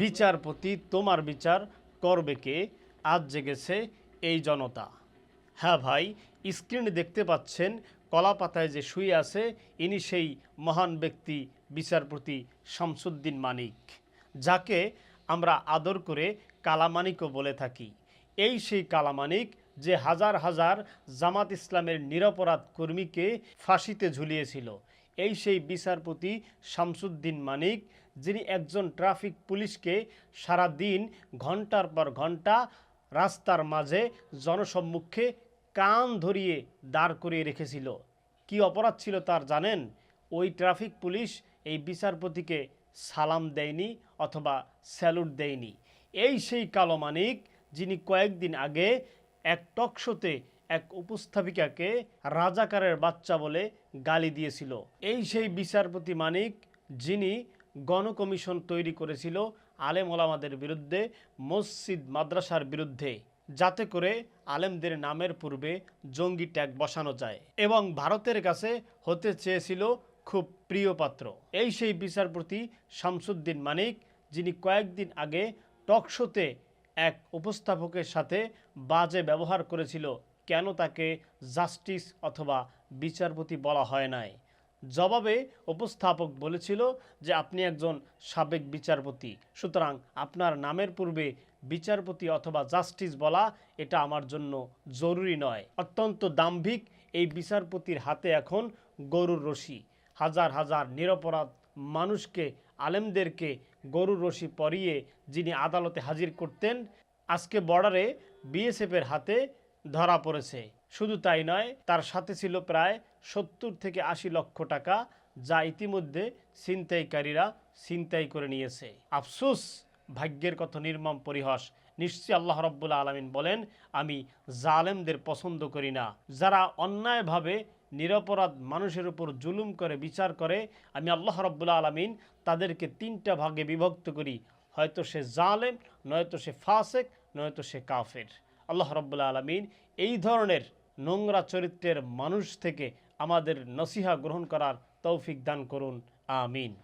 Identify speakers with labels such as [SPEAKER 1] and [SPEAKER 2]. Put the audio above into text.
[SPEAKER 1] বিচারপতি তোমার বিচার করবে কে? আজ জেগেছে এই জনতা। হ্যাঁ ভাই, স্ক্রিনে দেখতে পাচ্ছেন কলা পাতায় যে শুয়ে আছে, ইনি সেই মহান ব্যক্তি, বিচারপতি শামসুদ্দিন মানিক, যাকে আমরা আদর করে কালামানিকও বলে থাকি। এই সেই কালামানিক যে হাজার হাজার জামাত ইসলামের নিরপরাধ কর্মীকে ফাঁসিতে ঝুলিয়েছিল। এই সেই বিচারপতি শামসুদ্দিন মানিক, যিনি একজন ট্রাফিক পুলিশকে সারা দিন ঘণ্টার পর ঘণ্টা রাস্তার মাঝে জনসম্মুখে কান ধরিয়ে দাঁড় করিয়ে রেখেছিল। কি অপরাধ ছিল তার জানেন? ওই ট্রাফিক পুলিশ এই বিচারপতিকে সালাম দেয়নি অথবা স্যালুট দেয়নি। এই সেই কালো মানিক, যিনি কয়েকদিন আগে এক টকশোতে এক উপস্থাপিকাকে রাজাকারের বাচ্চা বলে গালি দিয়েছিল। এই সেই বিচারপতি মানিক, যিনি গণকমিশন তৈরি করেছিল আলেম ওলামাদের বিরুদ্ধে মসজিদ মাদ্রাসার বিরুদ্ধে, যাতে করে আলেমদের নামের পূর্বে জঙ্গি ট্যাগ বসানো যায় এবং ভারতের কাছে হতে চেয়েছিল খুব প্রিয় পাত্র। এই সেই বিচারপতি শামসুদ্দিন মানিক, যিনি কয়েকদিন আগে টকশোতে এক উপস্থাপকের সাথে বাজে ব্যবহার করেছিল কেন তাকে জাস্টিস অথবা বিচারপতি বলা হয় নাই? জবাবে উপস্থাপক বলেছিল যে আপনি একজন সাবেক বিচারপতি, সুতরাং আপনার নামের পূর্বে বিচারপতি অথবা জাস্টিস বলা এটা আমার জন্য জরুরি নয়। অত্যন্ত দাম্ভিক এই বিচারপতির হাতে এখন গরুর রশি। হাজার হাজার নিরপরাধ মানুষকে, আলেমদেরকে গরুর রশি পরিয়ে যিনি আদালতে হাজির করতেন, আজকে বর্ডারে বিএসএফের হাতে ধরা পড়েছে। শুধু তাই নয়, তার সাথে ছিল প্রায় সত্তর থেকে আশি লক্ষ টাকা যা ইতিমধ্যে ছিনতাইকারীরা ছিনতাই করে নিয়েছে। আফসোস, ভাগ্যের কত নির্মম পরিহাস। নিশ্চয়ই আল্লাহ রব্বুল আলমিন বলেন, আমি জালেমদের পছন্দ করি না। যারা অন্যায়ভাবে নিরপরাধ মানুষের উপর জুলুম করে, বিচার করে, আমি আল্লাহ রব্বুল আলমিন তাদেরকে তিনটা ভাগে বিভক্ত করি। হয়তো সে জালেম, নয়তো সে ফাসেক, নয়তো সে কাফের। আল্লাহ রব্বুল্লা আলমিন এই ধরনের নোংরা চরিত্রের মানুষ থেকে আমাদের নসিহা গ্রহণ করার তৌফিক দান করুন, আমিন।